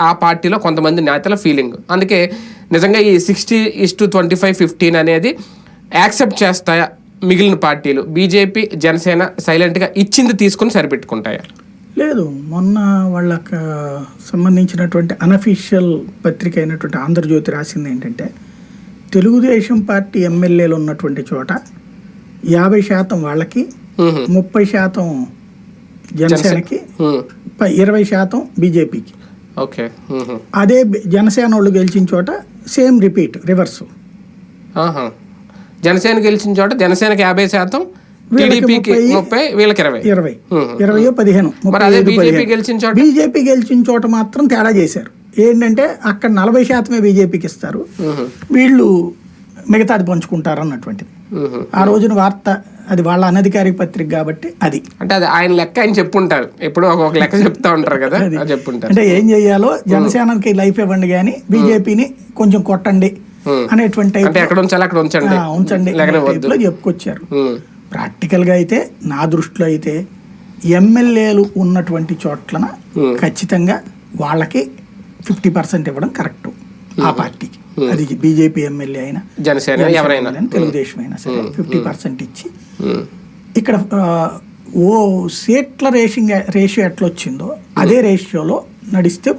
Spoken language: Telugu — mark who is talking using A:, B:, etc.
A: ఆ పార్టీలో కొంతమంది నేతల ఫీలింగ్ అందుకే నిజంగా ఈ sixty is to twenty five fifteen అనేది యాక్సెప్ట్ చేస్తాయా మిగిలిన పార్టీలు. బీజేపీ జనసేన సైలెంట్గా ఇచ్చింది తీసుకుని సరిపెట్టుకుంటాయా?
B: లేదు మొన్న వాళ్ళకి సంబంధించినటువంటి అనఫీషియల్ పత్రిక అయినటువంటి ఆంధ్రజ్యోతి రాసింది ఏంటంటే తెలుగుదేశం పార్టీ ఎమ్మెల్యేలు ఉన్నటువంటి చోట యాభై శాతం వాళ్ళకి. ముప్పై శాతం జనసేనకి ఇరవై శాతం బీజేపీకి
A: ఓకే.
B: అదే జనసేన వాళ్ళు గెలిచిన చోట సేమ్ రిపీట్ రివర్స్.
A: జనసేన గెలిచిన చోట జనసేనకి యాభై శాతం
B: వీళ్ళకి
A: టీడీపీకి
B: ముప్పై,
A: ముప్పై వీళ్ళకి ఇరవై.
B: ఇరవై. పదిహేను
A: బీజేపీ గెలిచిన చోట?
B: బీజేపీ గెలిచిన చోట మాత్రం తేడా చేశారు. ఏంటంటే అక్కడ నలభై శాతమే బీజేపీకి ఇస్తారు. వీళ్ళు మిగతాది పంచుకుంటారు అన్నటువంటిది. ఆ రోజున వార్త అది వాళ్ళ అనధికారిక పత్రిక కాబట్టి అది.
A: అంటే అది ఆయన లెక్క ఆయన చెప్పుంటారు. ఎప్పుడు ఒక లెక్క చెప్తా ఉంటారు కదా అది. చెప్పుంటారు.
B: అంటే ఏం చెయ్యాలో జనసేనకి లైఫ్ ఇవ్వండి కానీ బీజేపీని కొంచెం కొట్టండి. అనేటువంటి
A: ఎక్కడ ఉంచాలి అక్కడ ఉంచండి.
B: ఉంచండి చెప్పుకొచ్చారు.
A: మ్మ్.
B: ప్రాక్టికల్గా అయితే నా దృష్టిలో అయితే ఎమ్మెల్యేలు ఉన్నటువంటి చోట్లన. ఖచ్చితంగా వాళ్ళకి ఫిఫ్టీ పర్సెంట్ ఇవ్వడం కరెక్ట్. ఆ పార్టీకి. అది బీజేపీ ఎమ్మెల్యే అయినా
A: జనసేన ఎవరైనా.
B: తెలుగుదేశం అయినా సరే ఫిఫ్టీ పర్సెంట్ ఇచ్చి. ఇక్కడ ఓ సీట్ల రేషింగ్ రేషియో ఎట్లా వచ్చిందో అదే రేషియోలో నడిస్తే